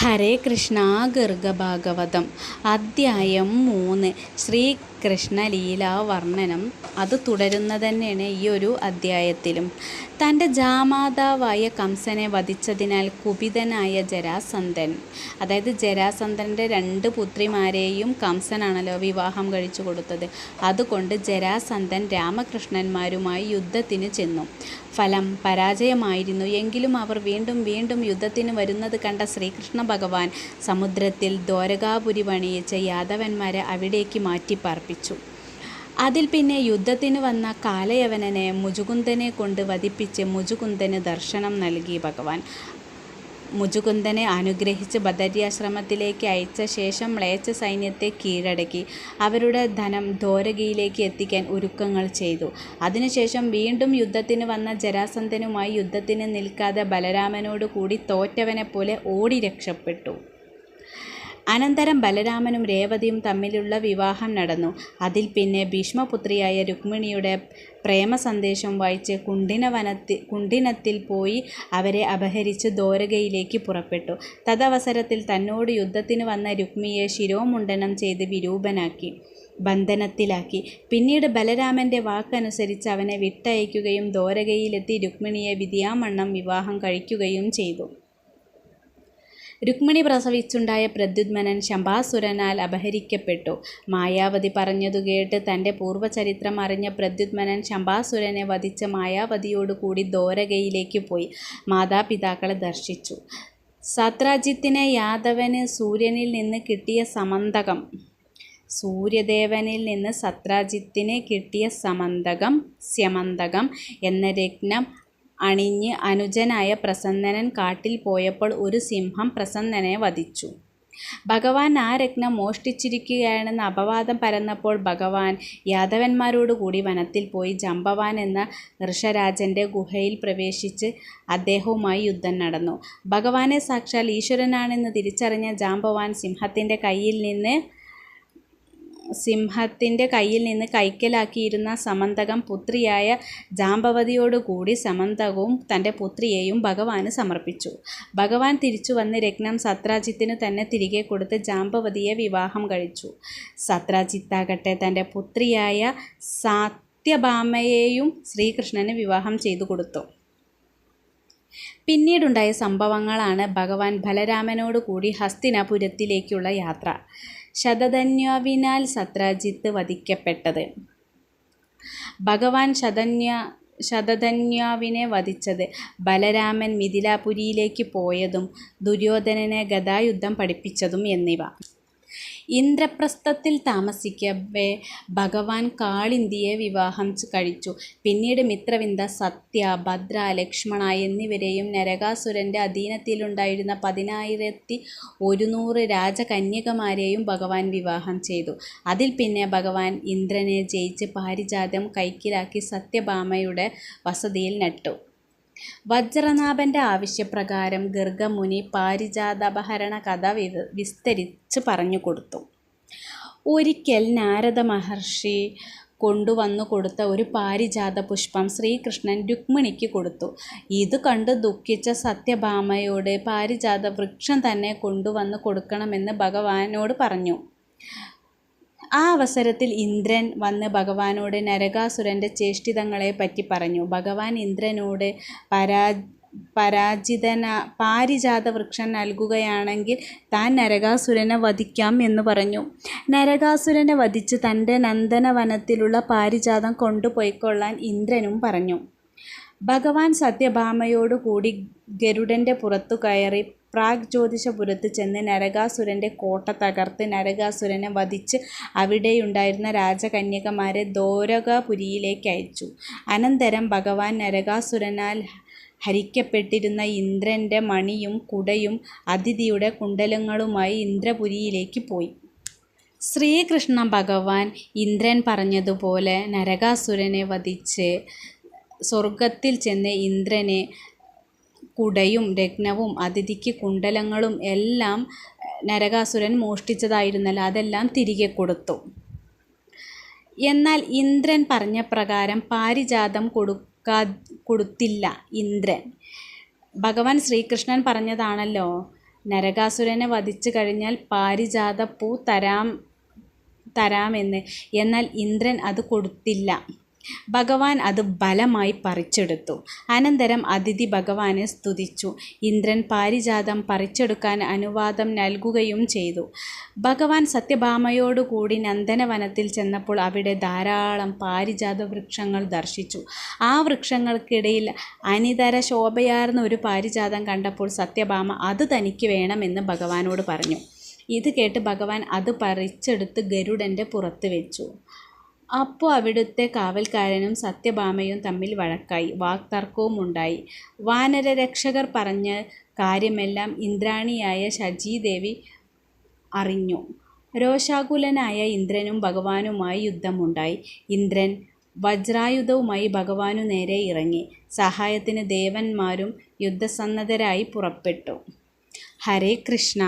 ഹരേ കൃഷ്ണ ഗർഗഭാഗവതം അദ്ധ്യായം മൂന്ന്. ശ്രീകൃഷ്ണ ലീലാവർണനം അത് തുടരുന്ന തന്നെയാണ് ഈ ഒരു അധ്യായത്തിലും. തന്റെ ജാമാതാവായ കംസനെ വധിച്ചതിനാൽ കുപിതനായ ജരാസന്ധൻ അതായത് ജരാസന്ധന്റെ രണ്ട് പുത്രിമാരെയും കംസനാണല്ലോ വിവാഹം കഴിച്ചു കൊടുത്തത്. അതുകൊണ്ട് ജരാസന്ധൻ രാമകൃഷ്ണന്മാരുമായി യുദ്ധത്തിന് ചെന്നു. ഫലം പരാജയമായിരുന്നു. എങ്കിലും അവർ വീണ്ടും വീണ്ടും യുദ്ധത്തിന് വരുന്നത് കണ്ട ശ്രീകൃഷ്ണ ഭഗവാൻ സമുദ്രത്തിൽ ദ്വാരകാപുരി പണിയിച്ച യാദവന്മാരെ അവിടേക്ക് മാറ്റിപ്പാർപ്പിച്ചു. അതിൽ പിന്നെ യുദ്ധത്തിന് വന്ന കാലയവനനെ മുജുകുന്ദനെ കൊണ്ട് വധിപ്പിച്ച് മുജുകുന്ദന് ദർശനം നൽകി ഭഗവാൻ. മുജുകുന്ദനെ അനുഗ്രഹിച്ച് ബദര്യാശ്രമത്തിലേക്ക് അയച്ച ശേഷം മ്ലേച്ച സൈന്യത്തെ കീഴടക്കി. അവരുടെ ധനം ധോരകിയിലേക്ക് എത്തിക്കാൻ ഒരുക്കങ്ങൾ ചെയ്തു. അതിനുശേഷം വീണ്ടും യുദ്ധത്തിന് വന്ന ജരാസന്ധനുമായി യുദ്ധത്തിന് നിൽക്കാതെ ബലരാമനോട് കൂടി തോറ്റവനെപ്പോലെ ഓടി രക്ഷപ്പെട്ടു. അനന്തരം ബലരാമനും രേവതിയും തമ്മിലുള്ള വിവാഹം നടന്നു. അതിൽ പിന്നെ ഭീഷ്മപുത്രിയായ രുക്മിണിയുടെ പ്രേമ സന്ദേശം വായിച്ച് കുണ്ടിനവനത്തിൽ കുണ്ടിനത്തിൽ പോയി അവരെ അപഹരിച്ച് ദോരകയിലേക്ക് പുറപ്പെട്ടു. തദവസരത്തിൽ തന്നോട് യുദ്ധത്തിന് വന്ന രുക്മിയെ ശിരോമുണ്ടനം ചെയ്ത് വിരൂപനാക്കി ബന്ധനത്തിലാക്കി. പിന്നീട് ബലരാമന്റെ വാക്കനുസരിച്ച് അവനെ വിട്ടയക്കുകയും ദോരകയിലെത്തി രുക്മിണിയെ വിധിയാമണ്ണം വിവാഹം കഴിക്കുകയും ചെയ്തു. രുക്മിണി പ്രസവിച്ചുണ്ടായ പ്രദ്യുത്മനൻ ശംഭാസുരനാൽ അപഹരിക്കപ്പെട്ടു. മായാവതി പറഞ്ഞതു കേട്ട് തന്റെ പൂർവചരിത്രം അറിഞ്ഞ പ്രദ്യുത്മനൻ ശംഭാസുരനെ വധിച്ച മായാവതിയോടുകൂടി ദ്വാരകയിലേക്ക് പോയി. മാതാപിതാക്കളെ ദർശിച്ചു. സത്രാജിത്തിനെ യാദവന് സൂര്യനിൽ നിന്ന് കിട്ടിയ സമന്തകം. സൂര്യദേവനിൽ നിന്ന് സത്രാജിത്തിന് കിട്ടിയ സമന്തകം സ്യമന്തകം എന്ന രത്നം അണിഞ്ഞ് അനുജനായ പ്രസന്നനൻ കാട്ടിൽ പോയപ്പോൾ ഒരു സിംഹം പ്രസന്നനെ വധിച്ചു. ഭഗവാൻ ആ രത്നം മോഷ്ടിച്ചിരിക്കുകയാണെന്ന് അപവാദം പരന്നപ്പോൾ ഭഗവാൻ യാദവന്മാരോടുകൂടി വനത്തിൽ പോയി ജംബവാൻ എന്ന ഋഷരാജന്റെ ഗുഹയിൽ പ്രവേശിച്ച് അദ്ദേഹവുമായി യുദ്ധം നടന്നു. ഭഗവാനെ സാക്ഷാൽ ഈശ്വരനാണെന്ന് തിരിച്ചറിഞ്ഞ ജാംബവാൻ സിംഹത്തിന്റെ കയ്യിൽ നിന്ന് സിംഹത്തിന്റെ കയ്യിൽ നിന്ന് കൈക്കലാക്കിയിരുന്ന സമന്തകം പുത്രിയായ ജാമ്പവതിയോടുകൂടി സമന്തകവും തന്റെ പുത്രിയെയും ഭഗവാന് സമർപ്പിച്ചു. ഭഗവാൻ തിരിച്ചു വന്ന് രത്നം സത്രാജിത്തിന് തന്നെ തിരികെ കൊടുത്ത് ജാമ്പവതിയെ വിവാഹം കഴിച്ചു. സത്രാജിത്താകട്ടെ തന്റെ പുത്രിയായ സാത്യഭാമയെയും ശ്രീകൃഷ്ണന് വിവാഹം ചെയ്തു കൊടുത്തു. പിന്നീടുണ്ടായ സംഭവങ്ങളാണ് ഭഗവാൻ ബലരാമനോട് കൂടി ഹസ്തിനപുരത്തിലേക്കുള്ള യാത്ര. ശതധന്യാവിനാൽ സത്രാജിത്ത് വധിക്കപ്പെട്ടത്. ഭഗവാൻ ശതന്യ ശതധന്യാവിനെ വധിച്ചത് ബലരാമൻ മിഥിലാപുരിയിലേക്ക് പോയതും ദുര്യോധനനെ ഗദായുദ്ധം പഠിപ്പിച്ചതും എന്നിവ. ഇന്ദ്രപ്രസ്ഥത്തിൽ താമസിക്കവേ ഭഗവാൻ കാളിന്തിയെ വിവാഹം കഴിച്ചു. പിന്നീട് മിത്രവിന്ദ സത്യ ഭദ്ര ലക്ഷ്മണ എന്നിവരെയും നരകാസുരന്റെ അധീനത്തിലുണ്ടായിരുന്ന പതിനായിരത്തി ഒരുന്നൂറ് രാജകന്യകമാരെയും ഭഗവാൻ വിവാഹം ചെയ്തു. അതിൽ പിന്നെ ഭഗവാൻ ഇന്ദ്രനെ ജയിച്ച് പാരിജാതം കൈക്കിലാക്കി സത്യഭാമയുടെ വസതിയിൽ നട്ടു. വജ്രനാഭന്റെ ആവശ്യപ്രകാരം ഗർഗമുനി പാരിജാതപഹരണ കഥ വിസ്തരിച്ച് പറഞ്ഞു കൊടുത്തു. ഒരിക്കൽ നാരദ മഹർഷി കൊണ്ടുവന്നു കൊടുത്ത ഒരു പാരിജാത പുഷ്പം ശ്രീകൃഷ്ണൻ രുക്മിണിക്ക് കൊടുത്തു. ഇത് കണ്ട് ദുഃഖിച്ച സത്യഭാമയോട് പാരിജാത വൃക്ഷം തന്നെ കൊണ്ടുവന്ന് കൊടുക്കണമെന്ന് ഭഗവാനോട് പറഞ്ഞു. ആ അവസരത്തിൽ ഇന്ദ്രൻ വന്ന് ഭഗവാനോട് നരകാസുരന്റെ ചേഷ്ടിതങ്ങളെ പറ്റി പറഞ്ഞു. ഭഗവാൻ ഇന്ദ്രനോട് പരാ പരാജിതന പാരിജാത വൃക്ഷം നൽകുകയാണെങ്കിൽ താൻ നരകാസുരനെ വധിക്കാം എന്ന് പറഞ്ഞു. നരകാസുരനെ വധിച്ച് തന്റെ നന്ദനവനത്തിലുള്ള പാരിജാതം കൊണ്ടുപോയിക്കൊള്ളാൻ ഇന്ദ്രനും പറഞ്ഞു. ഭഗവാൻ സത്യഭാമയോടുകൂടി ഗരുഡന്റെ പുറത്തു കയറി പ്രാഗ് ജ്യോതിഷപുരത്ത് ചെന്ന് നരകാസുരന്റെ കോട്ട തകർത്ത് നരകാസുരനെ വധിച്ച് അവിടെയുണ്ടായിരുന്ന രാജകന്യകമാരെ ദോരകാപുരിയിലേക്ക് അയച്ചു. അനന്തരം ഭഗവാൻ നരകാസുരനാൽ ഹരിക്കപ്പെട്ടിരുന്ന ഇന്ദ്രന്റെ മണിയും കുടയും അതിഥിയുടെ കുണ്ടലങ്ങളുമായി ഇന്ദ്രപുരിയിലേക്ക് പോയി. ശ്രീകൃഷ്ണ ഭഗവാൻ ഇന്ദ്രൻ പറഞ്ഞതുപോലെ നരകാസുരനെ വധിച്ച് സ്വർഗത്തിൽ ചെന്ന് ഇന്ദ്രനെ കുടയും രത്നവും അതിഥിക്ക് കുണ്ടലങ്ങളും എല്ലാം നരകാസുരൻ മോഷ്ടിച്ചതായിരുന്നല്ല അതെല്ലാം തിരികെ കൊടുത്തു. എന്നാൽ ഇന്ദ്രൻ പറഞ്ഞ പ്രകാരം പാരിജാതം കൊടുക്കാ കൊടുത്തില്ല ഇന്ദ്രൻ. ഭഗവാൻ ശ്രീകൃഷ്ണൻ പറഞ്ഞതാണല്ലോ നരകാസുരനെ വധിച്ചു കഴിഞ്ഞാൽ പാരിജാത പൂ തരാം തരാമെന്ന്. എന്നാൽ ഇന്ദ്രൻ അത് കൊടുത്തില്ല. ഭഗവാൻ അത് ബലമായി പറിച്ചെടുത്തു. അനന്തരം അതിഥി ഭഗവാനെ സ്തുതിച്ചു. ഇന്ദ്രൻ പാരിജാതം പറിച്ചെടുക്കാൻ അനുവാദം നൽകുകയും ചെയ്തു. ഭഗവാൻ സത്യഭാമയോടുകൂടി നന്ദനവനത്തിൽ ചെന്നപ്പോൾ അവിടെ ധാരാളം പാരിജാത വൃക്ഷങ്ങൾ ദർശിച്ചു. ആ വൃക്ഷങ്ങൾക്കിടയിൽ അനിതര ശോഭയാർന്ന ഒരു പാരിജാതം കണ്ടപ്പോൾ സത്യഭാമ അത് തനിക്ക് വേണമെന്ന് ഭഗവാനോട് പറഞ്ഞു. ഇത് കേട്ട് ഭഗവാൻ അത് പറിച്ചെടുത്ത് ഗരുഡന്റെ പുറത്ത് വെച്ചു. അപ്പോൾ അവിടുത്തെ കാവൽക്കാരനും സത്യഭാമയും തമ്മിൽ വഴക്കായി വാക്തർക്കവും ഉണ്ടായി വാനരരക്ഷകർ പറഞ്ഞ കാര്യമെല്ലാം ഇന്ദ്രാണിയായ ദേവി അറിഞ്ഞു. രോഷാകുലനായ ഇന്ദ്രനും ഭഗവാനുമായി യുദ്ധമുണ്ടായി. ഇന്ദ്രൻ വജ്രായുധവുമായി ഭഗവാനു നേരെ ഇറങ്ങി. സഹായത്തിന് ദേവന്മാരും യുദ്ധസന്നദ്ധരായി പുറപ്പെട്ടു. ഹരേ കൃഷ്ണ.